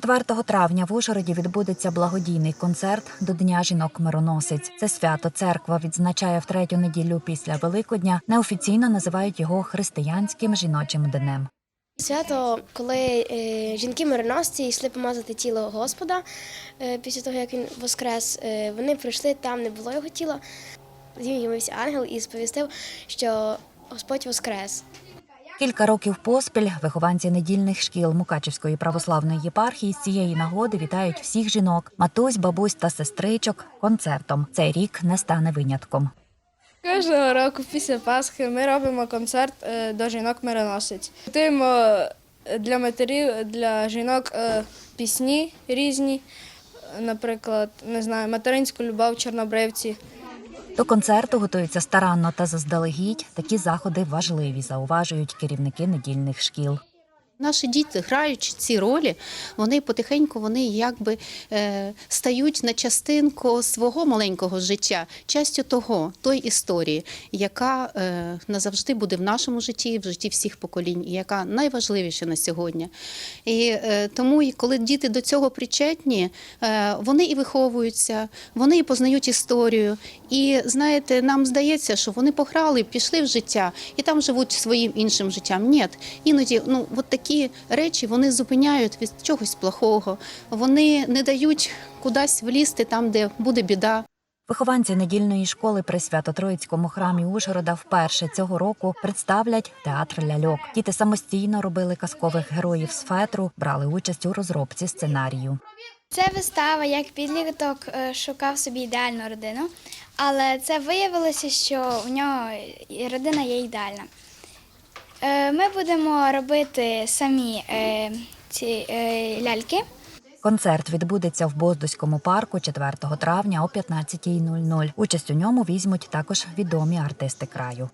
4 травня в Ужгороді відбудеться благодійний концерт до Дня жінок мироносиць. Це свято церква відзначає в третю неділю після Великодня. Неофіційно називають його християнським жіночим днем. Свято, коли е, жінки мироносці йшли помазати тіло Господа е, після того, як він воскрес, е, вони прийшли, там не було його тіла. Їм явився ангел і сповістив, що Господь воскрес. Кілька років поспіль вихованці недільних шкіл Мукачівської православної єпархії з цієї нагоди вітають всіх жінок, матусь, бабусь та сестричок концертом. Цей рік не стане винятком. Кожного року після Пасхи ми робимо концерт е, до жінок мироносиць. Готуємо е, для матерів, для жінок е, пісні різні, наприклад, не знаю, материнську любов, чорнобривці. До концерту готуються старанно та заздалегідь. Такі заходи важливі, зауважують керівники недільних шкіл. Наші діти, граючи ці ролі, вони потихеньку вони якби е, стають на частинку свого маленького життя, частю того, тої історії, яка е, назавжди буде в нашому житті, в житті всіх поколінь, і яка найважливіша на сьогодні. І е, тому, коли діти до цього причетні, е, вони і виховуються, вони і познають історію. І знаєте, нам здається, що вони пограли, пішли в життя і там живуть своїм іншим життям. Ні, іноді ну от такі речі вони зупиняють від чогось плохого. Вони не дають кудись влізти там, де буде біда. Вихованці недільної школи при Свято-Троїцькому храмі Ужгорода вперше цього року представлять театр ляльок. Діти самостійно робили казкових героїв з фетру, брали участь у розробці сценарію. Це вистава, як підліток е, шукав собі ідеальну родину, але це виявилося, що в нього родина є ідеальна. Е, Ми будемо робити самі е, ці е, ляльки. Концерт відбудеться в Боздуському парку 4 травня о 15.00. Участь у ньому візьмуть також відомі артисти краю.